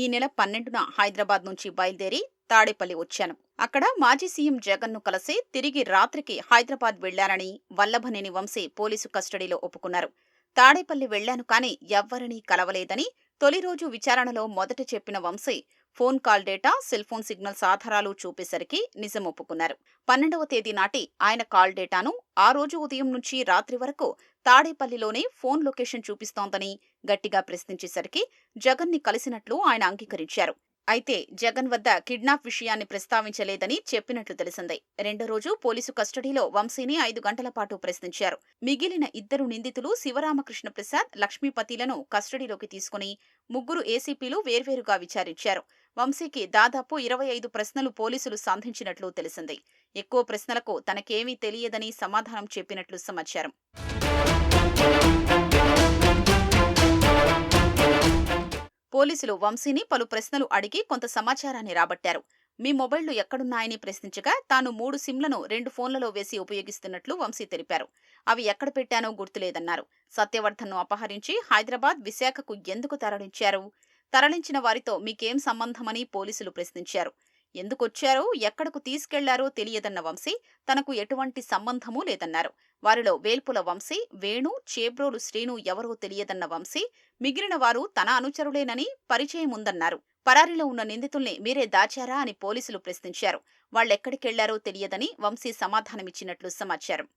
ఈ నెల పన్నెండున హైదరాబాద్ నుంచి బయలుదేరి తాడేపల్లి వచ్చాను. అక్కడ మాజీ సీఎం జగన్ను కలిసి తిరిగి రాత్రికి హైదరాబాద్ వెళ్ళానని వల్లభనేని వంశీ పోలీసు కస్టడీలో ఒప్పుకున్నారు. తాడేపల్లి వెళ్ళాను కానీ ఎవ్వరినీ కలవలేదని తొలి రోజు విచారణలో మొదట చెప్పిన Vamshi phone call data cell phone signals ఆధారాలు చూపేసరికి నిజం ఒప్పుకున్నారు. పన్నెండవ తేదీ నాటి ఆయన కాల్ డేటాను ఆ రోజు ఉదయం నుంచి రాత్రి వరకు తాడేపల్లిలోనే ఫోన్ లొకేషన్ చూపిస్తోందని గట్టిగా ప్రశ్నించేసరికి జగన్ని కలిసినట్లు ఆయన అంగీకరించారు. అయితే జగన్ వద్ద కిడ్నాప్ విషయాన్ని ప్రస్తావించలేదని చెప్పినట్లు తెలిసింది. రెండో రోజు పోలీసు కస్టడీలో వంశీని ఐదు గంటల పాటు ప్రశ్నించారు. మిగిలిన ఇద్దరు నిందితులు శివరామకృష్ణ ప్రసాద్ లక్ష్మీపతిలను కస్టడీలోకి తీసుకుని ముగ్గురు ఏసీపీలు వేర్వేరుగా విచారించారు. వంశీకి దాదాపు ఇరవై ఐదు ప్రశ్నలు పోలీసులు సంధించినట్లు తెలిసింది. ఎక్కువ ప్రశ్నలకు తనకేమీ తెలియదని సమాధానం చెప్పినట్లు సమాచారం. పోలీసులు వంశీని పలు ప్రశ్నలు అడిగి కొంత సమాచారాన్ని రాబట్టారు. మీ మొబైళ్ళు ఎక్కడున్నాయని ప్రశ్నించగా తాను మూడు సిమ్లను రెండు ఫోన్లలో వేసి ఉపయోగిస్తున్నట్లు వంశీ తెలిపారు. అవి ఎక్కడ పెట్టానో గుర్తులేదన్నారు. సత్యవర్ధన్ను అపహరించి హైదరాబాద్ విశాఖకు ఎందుకు తరలించారు? తరలించిన వారితో మీకేం సంబంధమని పోలీసులు ప్రశ్నించారు. ఎందుకొచ్చారో ఎక్కడకు తీసుకెళ్ళారో తెలియదన్న వంశీ తనకు ఎటువంటి సంబంధమూ లేదన్నారు. వారిలో వేల్పుల వంశీ వేణు చేబ్రోలు శ్రీను ఎవరో తెలియదన్న వంశీ మిగిలిన వారు తన అనుచరులేనని పరిచయం ఉందన్నారు పరారీలో ఉన్న నిందితుల్ని మీరే దాచారా అని పోలీసులు ప్రశ్నించారు. వాళ్ళెక్కడికెళ్ళారో తెలియదని వంశీ సమాధానమిచ్చినట్లు సమాచారం.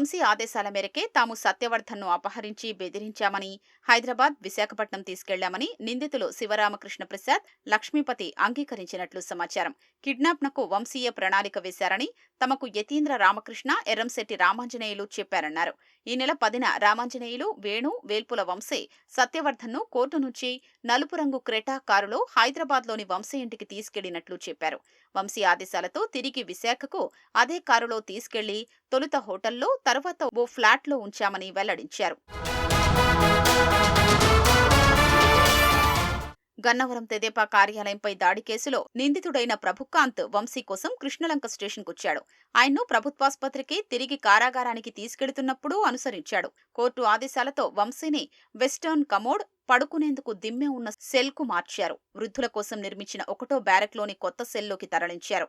వంశీ ఆదేశాల మేరకే తాము సత్యవర్ధన్ను అపహరించి బెదిరించామని హైదరాబాద్ విశాఖపట్నం తీసుకెళ్ళామని నిందితులు శివరామకృష్ణ ప్రసాద్ లక్ష్మీపతి అంగీకరించినట్లు సమాచారం. కిడ్నాప్నకు వంశీయ ప్రణాళిక వేశారని తమకు యతీంద్ర రామకృష్ణ ఎర్రంశెట్టి రామాంజనేయులు చెప్పారన్నారు. ఈ నెల పదిన రామాంజనేయులు వేణు వేల్పుల వంశీ సత్యవర్ధన్ను కోర్టు నుంచి నలుపు రంగు క్రెటా కారులో హైదరాబాద్లోని వంశీ ఇంటికి తీసుకెళ్ళినట్లు చెప్పారు. వంశీ ఆదేశాలతో తిరిగి విశాఖకు అదే కారులో తీసుకెళ్ళి తొలుత హోటల్లో తర్వాత ఓ ఫ్లాట్లో ఉంచామని వెల్లడించారు. గన్నవరం తెదేపా కార్యాలయంపై దాడి కేసులో నిందితుడైన ప్రభుకాంత్ వంశీ కోసం కృష్ణలంక స్టేషన్కొచ్చాడు. ఆయన్ను ప్రభుత్వాసుపత్రికి తిరిగి కారాగారానికి తీసుకెళ్తున్నప్పుడు అనుసరించాడు. కోర్టు ఆదేశాలతో వంశీని వెస్టర్న్ కమోడ్ పడుకునేందుకు దిమ్మె ఉన్న సెల్కు మార్చారు. వృద్ధుల కోసం నిర్మించిన ఒకటో బ్యారెక్లోని కొత్త సెల్లోకి తరలించారు.